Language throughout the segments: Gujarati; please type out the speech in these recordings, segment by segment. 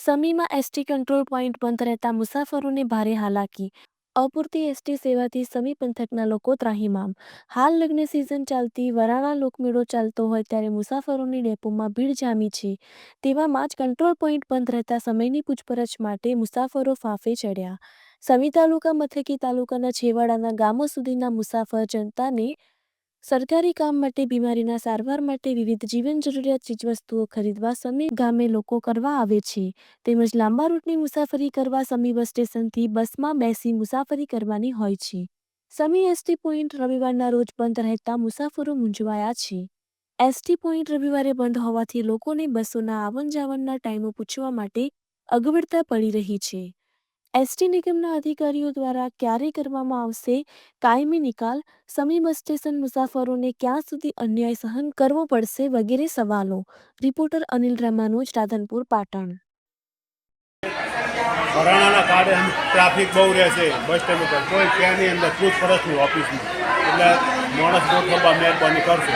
સમીમાં એસટી કંટ્રોલ પોઈન્ટ બંધ રહેતા મુસાફરોને ભારે હાલાકી. અપૂરતી એસટી સેવાથી સમી પંથકના લોકો ત્રાહિમામ. હાલ લગ્ન સિઝન ચાલતી વરાણા લોકમેળો ચાલતો હોય ત્યારે મુસાફરોની ડેપોમાં ભીડ જામી છે. તેવામાં જ કંટ્રોલ પોઈન્ટ બંધ રહેતા સમયની પૂછપરછ માટે મુસાફરો ફાંફે ચડ્યા. સમી તાલુકા મથકી તાલુકાના છેવાડાના ગામો સુધીના મુસાફર જનતાને સરકારી કામ માટે, બીમારીના સારવાર માટે વિવિધ જીવન જરૂરિયાત ચીજવસ્તુઓ ખરીદવા સમી ગામે લોકો કરવા આવે છે. તેમજ લાંબા રૂટની મુસાફરી કરવા સમી બસ સ્ટેશનથી બસમાં બેસી મુસાફરી કરવાની હોય છે. સમી એસટી પોઈન્ટ રવિવારના રોજ બંધ રહેતા મુસાફરો મૂંઝવાયા છે. એસટી પોઈન્ટ રવિવારે બંધ હોવાથી લોકોને બસોના આવન જાવનના ટાઈમો પૂછવા માટે અગવડતા પડી રહી છે. એસટી નિગમના અધિકારીઓ દ્વારા ક્યારે કરવામાં આવશે? કાયમી નિકાલ સમી બસ સ્ટેશન મુસાફરોને ક્યાં સુધી અન્યાય સહન કરવો પડશે વગેરે સવાલો. રિપોર્ટર અનિલ રામાનુજ રાધનપુર પાટણ. વરાણાના કારણે આમ ટ્રાફિક બહુ રહે છે બસ સ્ટેન્ડ ઉપર. કોઈ ત્યાંની અંદર પૂછપરછ નહીં ઓફિસમાં. એટલે માણસ ગોઠવવા મહેરબાની કરશે.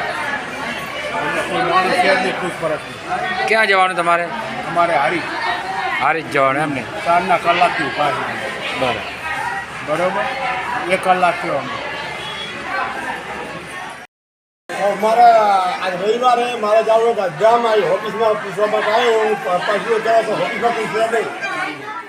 એટલે કોઈ માણસ ક્યાં નહીં. પૂછપરછ ક્યાં જવાનું તમારે? અમારે હારી. હારી જ જવાનું એમ ને? ચારના કલાકથી ઊભા છે. બરાબર. બરોબર? એક કલાક થયો અમે. મારે આજ રવિવારે મારે જવું હતું ગામ આવી ઓફિસમાં પૂછવા માટે આવ્યો હું પાછું જવા તો ઓફિસમાં પૂછવા નહીં